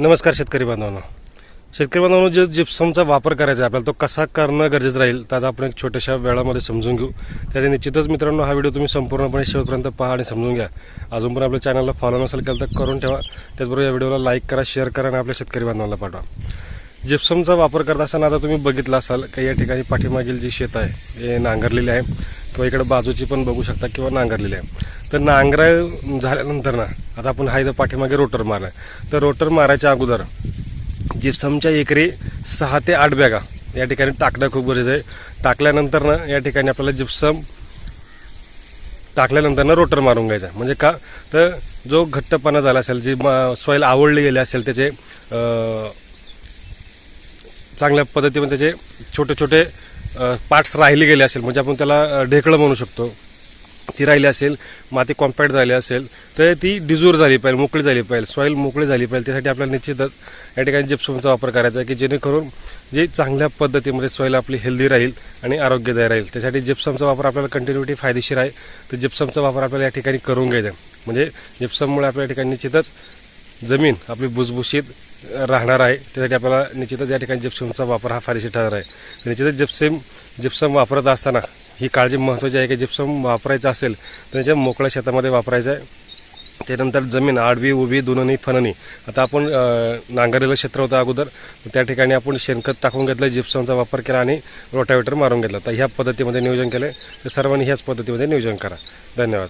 नमस्कार शेतकरी बांधवांना. शेतकरी बांधवांना जे जिप्समचा वापर करायचा आहे आपल्याला तो कसा करणं गरजेचं राहील त्याचा आपण एक छोट्याशा वेळामध्ये समजून घेऊ. त्याने निश्चितच मित्रांनो हा व्हिडिओ तुम्ही संपूर्णपणे शेवटपर्यंत पहा आणि समजून घ्या. अजून पण आपल्या चॅनलला फॉलो नसेल केलं तर करून ठेवा. त्याचबरोबर या व्हिडिओला लाईक करा शेअर करा आणि आपल्या शेतकरी बांधवांना पाठवा. जिप्समचा वापर करत असताना आता तुम्ही बघितलं असाल काही या ठिकाणी पाठीमागील जी शेत आहे हे नांगरलेली आहे. किंवा इकडे बाजूची पण बघू शकता किंवा नांगरलेली आहे. तर नांगरा झाल्यानंतर ना आता आपण हा इथं पाठीमागे रोटर मारला तर रोटर मारायच्या अगोदर जिप्समच्या एकरी सहा ते आठ बॅगा या ठिकाणी टाकणं खूप गरजेचं आहे. टाकल्यानंतर ना या ठिकाणी आपल्याला जिप्सम टाकल्यानंतर ना रोटर मारून घ्यायचा म्हणजे का तर जो घट्टपणा झाला असेल जी सॉईल आवडली गेली असेल त्याचे चांगल्या पद्धतीमध्ये त्याचे छोटे छोटे पार्ट्स राहिले गेले असेल म्हणजे आपण त्याला ढेकळं म्हणू शकतो. ती राहिली असेल माती कॉम्पॅक्ट झाली असेल तर ती डिजूर झाली पाहिजे मोकळी झाली पाहिजे सॉईल मोकळी झाली पाहिजे त्यासाठी आपल्याला निश्चितच या ठिकाणी जिप्समचा वापर करायचा आहे की जेणेकरून जे चांगल्या पद्धतीमध्ये सॉईल आपली हेल्दी राहील आणि आरोग्यदायी राहील. त्यासाठी जिप्समचा वापर आपल्याला कंटिन्युटी फायदेशीर आहे. तर जिप्समचा वापर आपल्याला या ठिकाणी करून घ्यायचा म्हणजे जिप्सममुळे आपल्या या ठिकाणी निश्चितच जमीन आपली भुसभुशीत राहणार आहे. त्यासाठी आपल्याला निश्चितच या ठिकाणी जिप्समचा वापर हा फायदेशीर ठरणार आहे. निश्चितच जिप्सम जिप्सम वापरत असताना ही काळजी महत्त्वाची आहे की जिप्सम वापरायचं असेल तर त्याच्या मोकळ्या शेतामध्ये वापरायचं आहे. त्यानंतर जमीन आडवी उभी दुननी फणनी. आता आपण नांगरलेलं क्षेत्र होतं अगोदर. त्या ठिकाणी आपण शेणखत टाकून घेतलं जिप्समचा वापर केला आणि रोटावेटर मारून घेतला. तर ह्या पद्धतीमध्ये नियोजन केलं. तर सर्वांनी ह्याच पद्धतीमध्ये नियोजन करा. धन्यवाद.